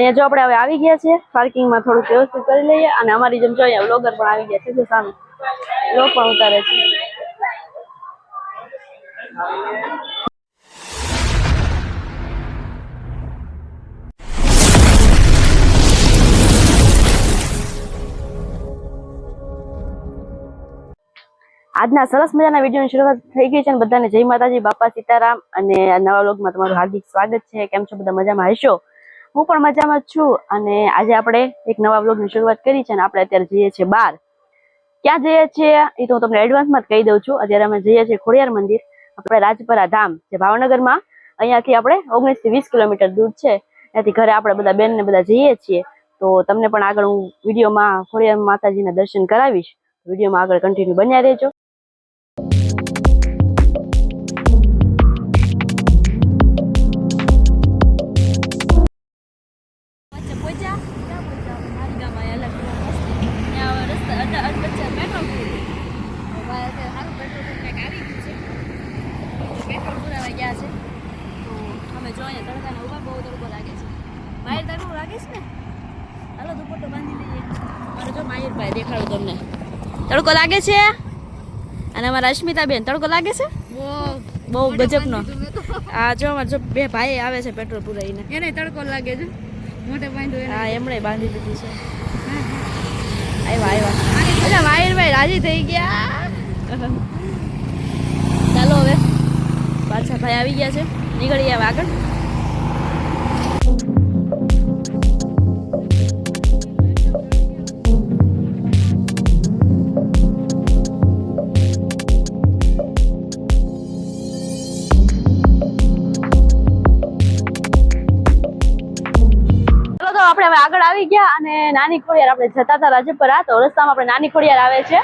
અહીંયા જો આપણે હવે આવી ગયા છે પાર્કિંગમાં થોડુંક વ્યવસ્થિત કરી લઈએ અને અમારી જેમ જો અહીંયા વ્લોગર પણ આવી ગયા છે, જો સામે. લોક પણ ઉતારે છે. આજના સરસ મજાના વિડીયોની શરૂઆત થઈ ગઈ છે અને બધાને જય માતાજી, બાપા સીતારામ અને નવા વ્લોગમાં તમારું હાર્દિક સ્વાગત છે. કેમ છો? બધા મજામાં હશો? હું પણ મજામાં છું અને આજે આપણે એક નવા બ્લોગની શરૂઆત કરી છે અને આપણે અત્યારે જઈએ છીએ બાર. ક્યાં જઈએ છીએ? એ તો હું તમને એડવાન્સમાં જ કહી દઉં છું. અત્યારે અમે જઈએ છીએ ખોડિયાર મંદિર, આપણે રાજપરા ધામ જે ભાવનગરમાં. અહીંયાથી આપણે ઓગણીસથી વીસ કિલોમીટર દૂર છે. ત્યાંથી ઘરે આપણે બધા બેન ને બધા જઈએ છીએ. તો તમને પણ આગળ હું વિડીયોમાં ખોડિયાર માતાજીના દર્શન કરાવીશ. વિડીયોમાં આગળ કન્ટિન્યુ બન્યા રહેજો. અહીંયા તડકાના ઊભા બહુ તડકો લાગે છે. બહાર તડકો લાગે છે ને? હાલો દુપટ્ટો બાંધી લઈએ. મારો જો માહિરભાઈ દેખાડું તમને. તડકો લાગે છે? અને અમારા અસ્મિતાબેન તડકો લાગે છે? બહુ. ગજબનો. આ જો અમારા જો બે ભાઈ આવે છે પેટ્રોલ પુરાઈને. એને તડકો લાગે છે. મોટે હા એમણે બાંધી દીધી છે. આવ્યા આવ્યા અચ્છા માહિરભાઈ રાજી થઈ ગયા. ચાલો હવે. પાછા ભાઈ આવી ગયા છે. નીકળી ગયા આગળ. નાની ખોડિયાર, આપણે જતા હતા રાજપરા, તો રસ્તામાં આપણે નાની ખોડિયાર આવે છે.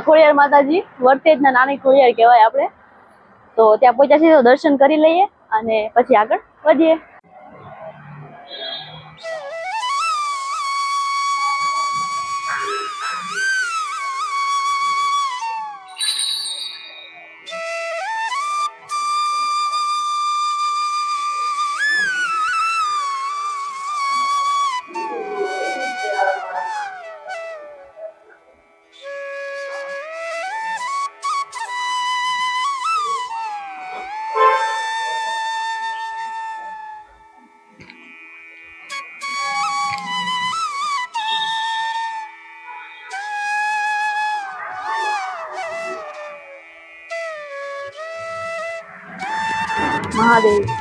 ખોડિયાર માતાજી વર્તેજના નાની ખોડિયાર કહેવાય આપણે. તો ત્યાં પહોંચ્યા છીએ, તો દર્શન કરી લઈએ અને પછી આગળ વધીએ. મહાદેવ.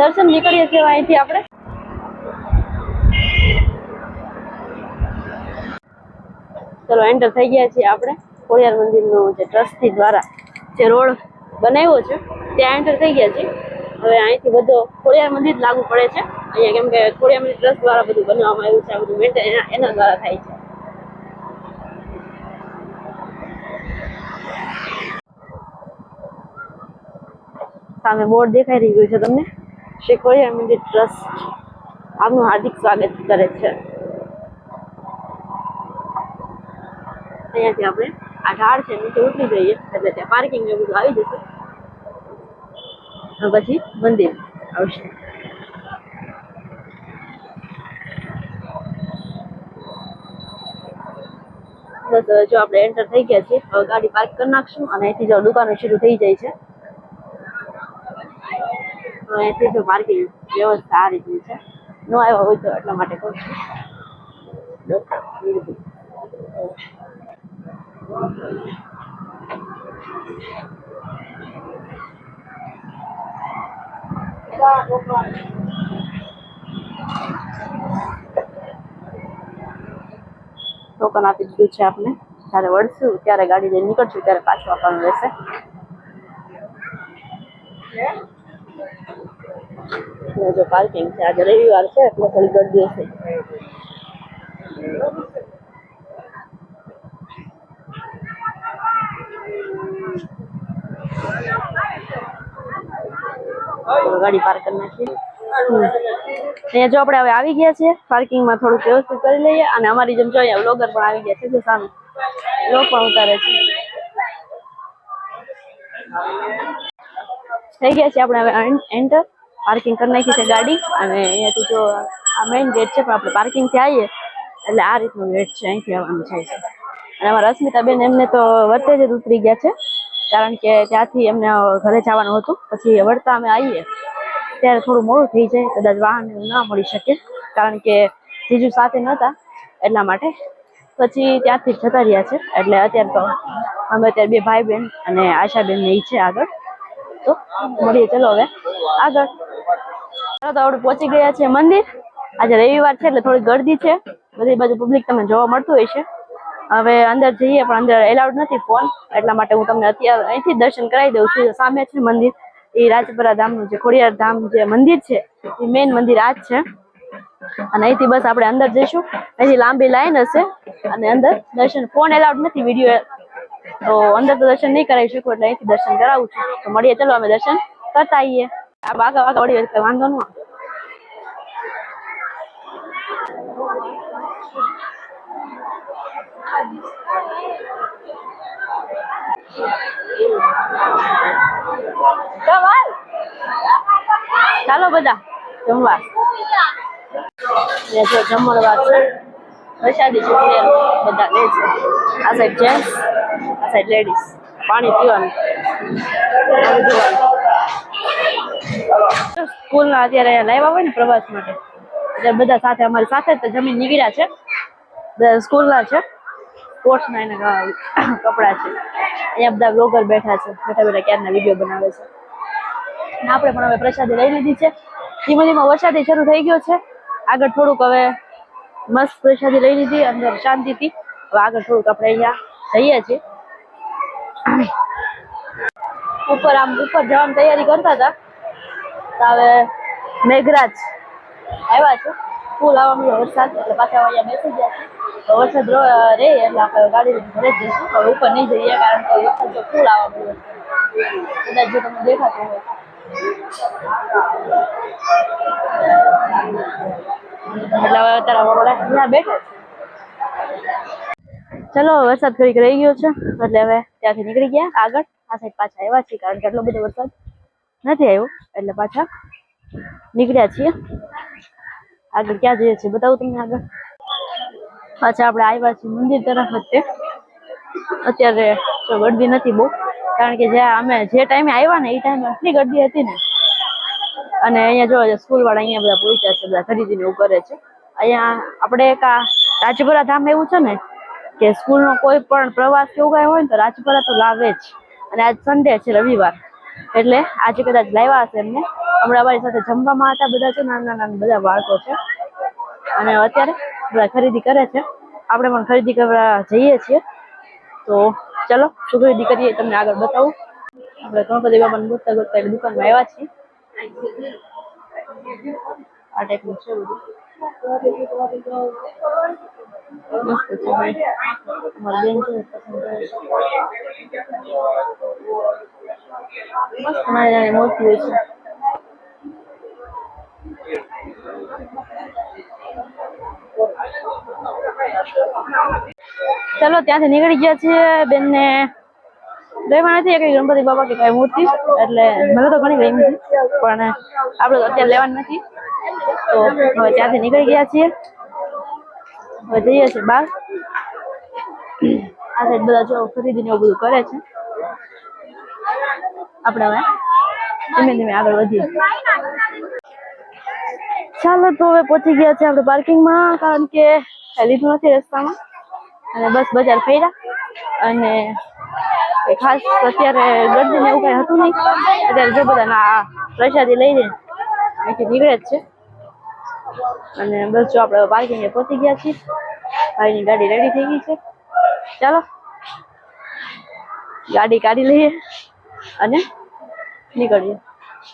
દર્શન નીકળીએ છીએ અહીંથી આપણે. ચલો એન્ટર થઈ ગયા છીએ આપણે. ખોડિયાર મંદિરનું જે ટ્રસ્ટી દ્વારા જે રોડ બનાવ્યો છે, ત્યાં એન્ટર થઈ ગયા છીએ. હવે અહીંથી બધો ખોડિયાર મંદિર લાગુ પડે છે. અહીંયા કેમ કે ખોડિયાર મંદિર ટ્રસ્ટ દ્વારા બધું બનાવવામાં આવ્યું છે, આ બધું મેન્ટેન એના દ્વારા થાય છે. સામે બોર્ડ દેખાઈ રહ્યું છે તમને. શ્રી ખોડિયાર મંદિર ટ્રસ્ટ. આપનું હાર્દિક સ્વાગત કરે છે. અહીંયાથી આપણે આ છે નીચે ઉતરી જઈએ. એટલે ત્યાં પાર્કિંગ ને બધું આવી જશે. પછી મંદિર આવશે. બસ જો આપણે એન્ટર થઈ ગયા છીએ, હવે ગાડી પાર્ક કરી નાખશું અને અહીંથી જો દુકાનો શરૂ થઈ જાય છે. અહીંથી જો પાર્કિંગ વ્યવસ્થા આ રીતની છે. ન આવ્યા હોય તો એટલા માટે કહું છું. ટોકન આપી દીધું છે આપને. જ્યારે વળશું, ત્યારે ગાડી લઈને નીકળશું, ત્યારે પાછું આપવાનું રહેશે. ને જો પાર્કિંગ છે, આજે રવિવાર છે, એટલે થોડી ગરદી હશે તો ગાડી પાર્ક કરી અહીંયા જો આપણે હવે આવી ગયા છીએ પાર્કિંગમાં થોડુંક વ્યવસ્થિત કરી લઈએ અને અમારી જેમ જો અહીંયા વ્લોગર પણ આવી ગયા છે, જે સામે વ્લોગ પણ ઉતારે છે. થઈ ગયા છે આપણે હવે એન્ટર પાર્કિંગ કરી નાખી છે ગાડી અને અહીંયાથી જો આ મેઇન ગેટ છે, પણ આપણે પાર્કિંગથી આવીએ, એટલે આ રીતનું ગેટ છે, અહીંથી આવવાનું થાય છે. અને અમારા રશ્મિતાબેન એમને તો વર્તે જ ઉતરી ગયા છે. કારણ કે ત્યાંથી એમને ઘરે જવાનું હતું. પછી વળતા અમે આવીએ. ત્યારે થોડું મોડું થઈ જાય. કદાચ વાહન ના મળી શકે. કારણ કે જીજુ સાથે નહોતા એટલા માટે. પછી ત્યાંથી જતા રહ્યા છે. એટલે અત્યારે તો અમે અત્યારે બે ભાઈ બહેન અને આશાબેન ને છે આગળ. તો મળીએ. ચલો હવે. આગળ. ચાલો તો આપણે પહોંચી ગયા છે મંદિર. આજે રવિવાર છે એટલે થોડી ગરદી છે. બધી બાજુ પબ્લિક તમને જોવા મળતું હોય છે. હવે અંદર જઈએ, પણ અંદર એલાઉડ નથી ફોન એટલા માટે હું તમને અત્યારે અહીંથી દર્શન કરાવી દઉં છું. સામે છે મંદિર. એ રાજપરા ધામનું જે ખોડિયાર ધામ જે મંદિર છે એ મેઇન મંદિર આ જ છે. અને અહીંથી બસ આપણે અંદર જઈશું. અહીંથી લાંબી લાઈન હશે અને અંદર દર્શન ફોન એલાઉડ નથી વીડિયો તો અંદર તો દર્શન નહીં કરાવી શકું એટલે અહીંથી દર્શન કરાવું છું. તો મળીએ, ચલો અમે દર્શન કરતા આવીએ. આ બાગા વાગા વળી વાંધો ન ચાલ બધા જમવા. જો જમણવા છે. પ્રસાદી છે બધા લે છે. આ સાઈડ જેન્ટ્સ આ સાઈડ લેડીઝ પાણી પીવાનું. સ્કૂલ સ્કૂલના અત્યારે લાવ્યા હોય ને પ્રવાસ માટે. બધા સાથે અમારી સાથે જ જમીન નીકળ્યા છે. બધા સ્કૂલના છે. સ્પોર્ટ્સના એના કપડા છે. અહીંયા બધા બ્લોગર બેઠા છે બેઠા બેઠા ક્યારના વીડિયો બનાવે છે. આપણે પણ હવે પ્રસાદી લઈ લીધી છે. ધીમે ધીમે વરસાદી શરૂ થઈ ગયો છે. આગળ થોડુંક હવે મસ્ત પ્રસાદી લઈ લીધી, અંદર શાંતિથી હવે આગળ થોડુંક આપણે અહીંયા જઈએ છીએ. ઉપર આમ ઉપર જવાની તૈયારી કરતા હતા. હવે મેઘરાજ આવ્યા છે. ફૂલ આવવા મળ્યો વરસાદ, એટલે પાછા અહીંયા બેસી ગયા છે. વરસાદ રો- એટલે આપણે ગાડી ઘરે જઈશું. હવે ઉપર નહીં જઈએ કારણ કે વરસાદ તો ફૂલ આવવા મળ્યો કદાચ જો તમને દેખાતું હોય. અત્યારે આપણે ચલો વરસાદ ઘડીક રહી ગયો છે. એટલે હવે ત્યાંથી નીકળી ગયા આગળ. આ સાઈડ પાછા આવ્યા છીએ કારણ કે એટલો બધો વરસાદ નથી આવ્યો. એટલે પાછા નીકળ્યા છીએ. આગળ ક્યાં જઈએ છીએ? બતાવું તમને આગળ. પાછા આપણે આવ્યા છીએ મંદિર તરફ જ અત્યારે તો ગરદી નથી બહુ, કારણ કે જ્યાં અમે જે ટાઈમે આવ્યા ને એ ટાઈમે આટલી ગરદી હતી ને. અને અહીંયા જો સ્કૂલ વાળા અહીંયા બધા પહોંચ્યા છે, બધા ખરીદીને એવું કરે છે. અહીંયા આપણે એક આ રાજપુરા ધામ એવું છે ને, કે સ્કૂલનો કોઈ પણ પ્રવાસ કે એવું કાંઈ હોય ને તો રાજપુરા તો લાવે જ. અને આજ સન્ડે છે રવિવાર, એટલે આજે કદાચ લાવ્યા હશે એમને. હમણાં અમારી સાથે જમવામાં હતા બધા છે નાના નાના બધા બાળકો છે. અને અત્યારે બધા ખરીદી કરે છે. આપણે પણ ખરીદી કરવા જઈએ છીએ. તો ચલો, શું ખરીદી કરીએ તમને આગળ બતાવું. આપણે ગણપતિ બાબાને ગોતતા ગોતતા એક દુકાનમાં આવ્યા છીએ. આ ટાઈપનું છે બધું. મસ્ત છે ભાઈ. અમારી બેન છે મસ્ત નાની નાની મૂર્તિ હોય છે. ચલો, ત્યાંથી નીકળી ગયા છીએ બેનને. લેવા નથી કઈ ગણપતિ બાપા કે કઈ મૂર્તિ, એટલે મને તો ઘણી ગઈ નથી પણ આપણે અત્યારે લેવાની નથી. તો હવે ત્યાંથી નીકળી ગયા છીએ. હવે જઈએ છીએ બહાર. આ સાઈડ બધા જો ખરીદીને એવું બધું કરે છે. આપણે હવે ધીમે ધીમે આગળ વધીએ. ચાલો, તો હવે પહોંચી ગયા છે આપણે પાર્કિંગમાં, કારણ કે લીધું નથી રસ્તામાં. અને બસ બજાર ફર્યા અને ખાસ અત્યારે ગરદી ને એવું કઈ હતું નહીં. અત્યારે જો બધા ના પ્રસાદી લઈને અહીંથી નીકળે જ છે. અને બસ જો આપણે પાર્કિંગે પહોંચી ગયા છીએ. ભાઈની ગાડી રેડી થઈ ગઈ છે. ચાલો, ગાડી કાઢી લઈએ અને નીકળીએ.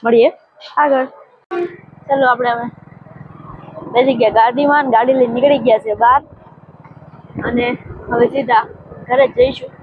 મળીએ આગળ. ચાલો, આપણે હવે બેસી ગયા ગાડીમાં ગાડી લઈને નીકળી ગયા છે બહાર. અને હવે સીધા ઘરે જઈશું.